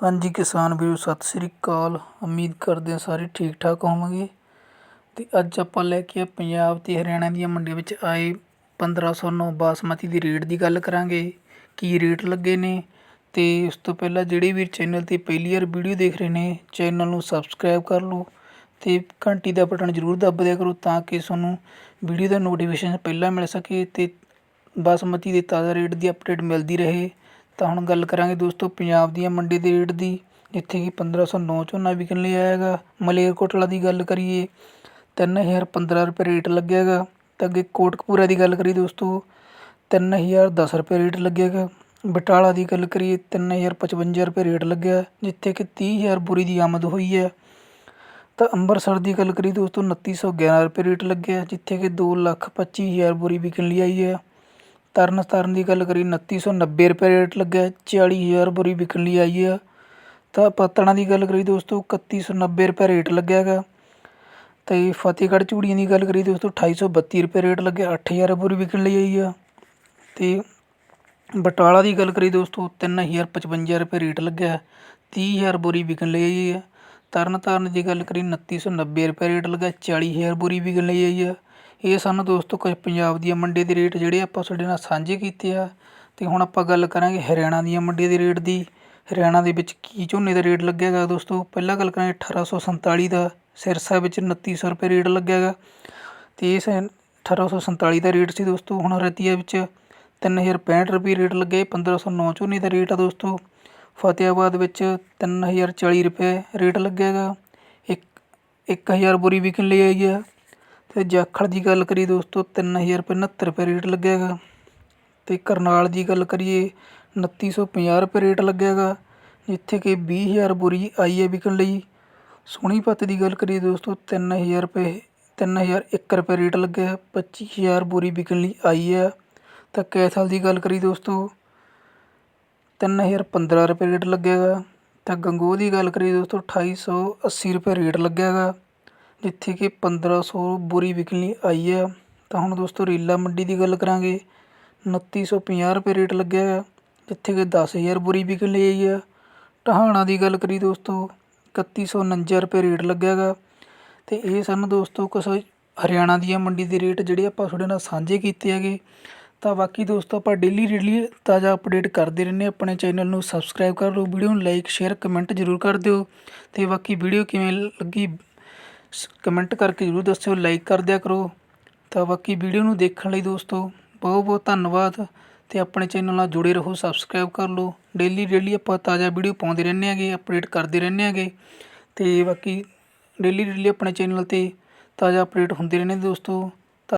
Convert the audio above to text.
ਹਾਂਜੀ ਕਿਸਾਨ ਵੀਰੋ, ਸਤਿ ਸ੍ਰੀ ਅਕਾਲ। ਉਮੀਦ ਕਰਦੇ ਹਾਂ ਸਾਰੇ ਠੀਕ ਠਾਕ ਹੋਵੋਗੇ। ਤੇ ਅੱਜ ਆਪਾਂ ਲੈ ਕੇ ਆ ਪੰਜਾਬ ਤੇ ਹਰਿਆਣਾ ਦੀਆਂ ਮੰਡੀਆਂ ਵਿੱਚ ਆਏ 1509 ਬਾਸਮਤੀ ਦੀ ਰੇਟ ਦੀ ਗੱਲ ਕਰਾਂਗੇ, ਕੀ ਰੇਟ ਲੱਗੇ ਨੇ। ਤੇ ਉਸ ਤੋਂ ਪਹਿਲਾਂ ਜਿਹੜੇ ਵੀ ਚੈਨਲ ਤੇ ਪਹਿਲੀ ਵਾਰ ਵੀਡੀਓ ਦੇਖ ਰਹੇ ਨੇ, ਚੈਨਲ ਨੂੰ ਸਬਸਕ੍ਰਾਈਬ ਕਰ ਲਓ ਤੇ ਘੰਟੀ ਦਾ ਬਟਨ ਜ਼ਰੂਰ ਦੱਬ ਦਿਆ ਕਰੋ ਤਾਂ ਕਿ ਤੁਹਾਨੂੰ ਵੀਡੀਓ ਦਾ ਨੋਟੀਫਿਕੇਸ਼ਨ ਪਹਿਲਾਂ ਮਿਲ ਸਕੇ ਤੇ ਬਾਸਮਤੀ ਦੇ ਤਾਜ਼ਾ ਰੇਟ ਦੀ ਅਪਡੇਟ ਮਿਲਦੀ ਰਹੇ। ਤਾਂ ਹੁਣ ਗੱਲ ਕਰਾਂਗੇ ਦੋਸਤੋ ਪੰਜਾਬ ਦੀਆਂ ਮੰਡੀ ਦੇ ਰੇਟ ਦੀ, ਜਿੱਥੇ ਕਿ 1509 ਝੋਨਾ ਵਿਕਣ ਲਈ ਆਇਆ ਹੈਗਾ। ਮਲੇਰਕੋਟਲਾ ਦੀ ਗੱਲ ਕਰੀਏ 3015 ਰੁਪਏ ਰੇਟ ਲੱਗਿਆਗਾ ਤਾਂ ਅੱਗੇ ਕੋਟਕਪੂਰਾ ਦੀ ਗੱਲ ਕਰੀਏ ਦੋਸਤੋ 3010 ਰੁਪਏ ਰੇਟ ਲੱਗਿਆਗਾ ਬਟਾਲਾ ਦੀ ਗੱਲ ਕਰੀਏ 3055 ਰੁਪਏ ਰੇਟ ਲੱਗਿਆ, ਜਿੱਥੇ ਕਿ 30000 ਬੋਰੀ ਦੀ ਆਮਦ ਹੋਈ ਹੈ। ਤਾਂ ਅੰਮ੍ਰਿਤਸਰ ਦੀ ਗੱਲ ਕਰੀਏ ਦੋਸਤੋ 2911 ਰੁਪਏ ਰੇਟ ਲੱਗਿਆ, ਜਿੱਥੇ ਕਿ 225000 ਬੋਰੀ ਵਿਕਣ ਲਈ ਆਈ ਹੈ। ਤਰਨ ਤਾਰਨ ਦੀ ਗੱਲ ਕਰੀਏ ਉੱਤੀ ਸੌ ਨੱਬੇ ਰੁਪਏ ਰੇਟ ਲੱਗਿਆ, ਚਾਲੀ ਹਜ਼ਾਰ ਬੋਰੀ ਵਿਕਣ ਲਈ ਆਈ ਆ। ਤਾਂ ਪਤਣਾ ਦੀ ਗੱਲ ਕਰੀਏ ਦੋਸਤੋ 3190 ਰੁਪਏ ਰੇਟ ਲੱਗਿਆ ਹੈਗਾ। ਅਤੇ ਫਤਿਹਗੜ੍ਹ ਚੂੜੀਆਂ ਦੀ ਗੱਲ ਕਰੀਏ ਦੋਸਤੋ 2832 ਰੁਪਏ ਰੇਟ ਲੱਗਿਆ, ਅੱਠ ਹਜ਼ਾਰ ਬੋਰੀ ਵਿਕਣ ਲਈ ਆਈ ਆ। ਅਤੇ ਬਟਾਲਾ ਦੀ ਗੱਲ ਕਰੀਏ ਦੋਸਤੋ 3055 ਰੁਪਏ ਰੇਟ ਲੱਗਿਆ, ਤੀਹ ਹਜ਼ਾਰ ਬੋਰੀ ਵਿਕਣ ਲਈ ਆਈ ਆ। ਤਰਨ ਤਾਰਨ ਦੀ ਗੱਲ ਕਰੀਏ ਉੱਤੀ ਸੌ ਨੱਬੇ ਰੁਪਏ ਰੇਟ ਲੱਗਾ 40000 ਬੋਰੀ ਵਿਕਣ ਲਈ ਆਈ ਆ। ਇਹ ਸਾਨੂੰ ਦੋਸਤੋ ਕੁਝ ਪੰਜਾਬ ਦੀਆਂ ਮੰਡੀ ਦੇ ਰੇਟ ਜਿਹੜੇ ਆਪਾਂ ਤੁਹਾਡੇ ਨਾਲ ਸਾਂਝੇ ਕੀਤੇ ਆ। ਅਤੇ ਹੁਣ ਆਪਾਂ ਗੱਲ ਕਰਾਂਗੇ ਹਰਿਆਣਾ ਦੀਆਂ ਮੰਡੀ ਦੇ ਰੇਟ ਦੀ। ਹਰਿਆਣਾ ਦੇ ਵਿੱਚ ਕੀ ਝੋਨੇ ਦਾ ਰੇਟ ਲੱਗਿਆ ਲੱਗਿਆਗਾ ਦੋਸਤੋ? ਪਹਿਲਾਂ ਗੱਲ ਕਰਾਂਗੇ 1847 ਦਾ। ਸਿਰਸਾ ਵਿੱਚ 2900 ਰੁਪਏ ਰੇਟ ਲੱਗਿਆ ਲੱਗਿਆਗਾ। ਤੇ ਇਸ 1847 ਦਾ ਰੇਟ ਸੀ ਦੋਸਤੋ ਹੁਣ ਰਤੀਆ ਵਿੱਚ 3065 ਰੁਪਏ ਰੇਟ ਲੱਗੇ 1509 ਝੋਨੇ ਦਾ ਰੇਟ ਆ ਦੋਸਤੋ। ਫਤਿਆਬਾਦ ਵਿੱਚ 3040 ਰੁਪਏ ਰੇਟ ਲੱਗਿਆਗਾ। ਇੱਕ 1000 ਬੋਰੀ ਵਿਕਣ ਲਈ ਆਈ ਹੈ ਅਤੇ ਜਾਖੜ ਦੀ ਗੱਲ ਕਰੀਏ ਦੋਸਤੋ 3000 ਰੁਪਏ 69 ਰੁਪਏ ਰੇਟ ਲੱਗਿਆ ਲੱਗਿਆਗਾ। ਅਤੇ ਕਰਨਾਲ ਦੀ ਗੱਲ ਕਰੀਏ 2950 ਰੁਪਏ ਰੇਟ ਲੱਗਿਆ ਲੱਗਿਆਗਾ, ਜਿੱਥੇ ਕਿ ਵੀਹ ਹਜ਼ਾਰ ਬੋਰੀ ਆਈ ਹੈ ਵਿਕਣ ਲਈ। ਸੋਨੀਪਤ ਦੀ ਗੱਲ ਕਰੀਏ ਦੋਸਤੋ 3000 ਰੁਪਏ 3001 ਰੁਪਏ ਰੇਟ ਲੱਗਿਆ, ਪੱਚੀ ਹਜ਼ਾਰ ਬੋਰੀ ਵਿਕਣ ਲਈ ਆਈ ਹੈ ਤਾਂ ਕੈਥਲ ਦੀ ਗੱਲ ਕਰੀਏ ਦੋਸਤੋ 3015 ਰੁਪਏ ਰੇਟ ਲੱਗਿਆ ਲੱਗਿਆਗਾ। ਤਾਂ ਗੰਗੋਹ ਦੀ ਗੱਲ ਕਰੀਏ ਦੋਸਤੋ 2880 ਰੁਪਏ ਰੇਟ ਲੱਗਿਆ ਲੱਗਿਆਗਾ। ਜਿੱਥੇ ਕਿ 1500 ਬੋਰੀ ਵਿਕਣ ਲਈ ਆਈ ਆ। ਤਾਂ ਹੁਣ ਦੋਸਤੋ ਰੇਲਾ ਮੰਡੀ ਦੀ ਗੱਲ ਕਰਾਂਗੇ। 2950 ਰੁਪਏ ਰੇਟ ਲੱਗਿਆ ਹੈ ਜਿੱਥੇ ਕਿ ਦਸ ਹਜ਼ਾਰ ਬੋਰੀ ਵਿਕਣ ਲਈ ਆਈ ਆ। ਟਹਾਣਾ ਦੀ ਗੱਲ ਕਰੀ ਦੋਸਤੋ 3149 ਰੁਪਏ ਰੇਟ ਲੱਗਿਆ ਗਾ ਅਤੇ ਇਹ ਸਨ ਦੋਸਤੋ ਕੁਛ ਹਰਿਆਣਾ ਦੀਆਂ ਮੰਡੀ ਦੇ ਰੇਟ ਜਿਹੜੇ ਆਪਾਂ ਤੁਹਾਡੇ ਨਾਲ ਸਾਂਝੇ ਕੀਤੇ ਹੈਗੇ। ਤਾਂ ਬਾਕੀ ਦੋਸਤੋ ਆਪਾਂ ਡੇਲੀ ਡੇਲੀ ਤਾਜ਼ਾ ਅਪਡੇਟ ਕਰਦੇ ਰਹਿੰਦੇ ਆਪਣੇ ਚੈਨਲ ਨੂੰ ਸਬਸਕ੍ਰਾਈਬ ਕਰ ਲਓ, ਵੀਡੀਓ ਨੂੰ ਲਾਈਕ ਸ਼ੇਅਰ ਕਮੈਂਟ ਜ਼ਰੂਰ ਕਰ ਦਿਓ। ਤੇ ਬਾਕੀ ਵੀਡੀਓ ਕਿਵੇਂ ਲੱਗੀ ਕਮੈਂਟ ਕਰਕੇ ਜ਼ਰੂਰ ਦੱਸਿਓ ਲਾਈਕ ਕਰ ਦਿਆ ਕਰੋ। ਤਾਂ ਬਾਕੀ ਵੀਡੀਓ ਨੂੰ ਦੇਖਣ ਲਈ ਦੋਸਤੋ, ਬਹੁਤ ਬਹੁਤ ਧੰਨਵਾਦ। ਤੇ ਆਪਣੇ ਚੈਨਲ ਨਾਲ ਜੁੜੇ ਰਹੋ ਸਬਸਕ੍ਰਾਈਬ ਕਰ ਲਓ। ਡੇਲੀ ਡੇਲੀ ਆਪਾਂ ਤਾਜ਼ਾ ਵੀਡੀਓ ਪਾਉਂਦੇ ਰਹਿੰਦੇ ਆਗੇ ਅਪਡੇਟ ਕਰਦੇ ਰਹਿੰਦੇ ਆਗੇ ਤੇ ਬਾਕੀ ਡੇਲੀ ਡੇਲੀ ਆਪਣੇ ਚੈਨਲ ਤੇ ਤਾਜ਼ਾ ਅਪਡੇਟ ਹੁੰਦੇ ਰਹਿੰਦੇ ਦੋਸਤੋ।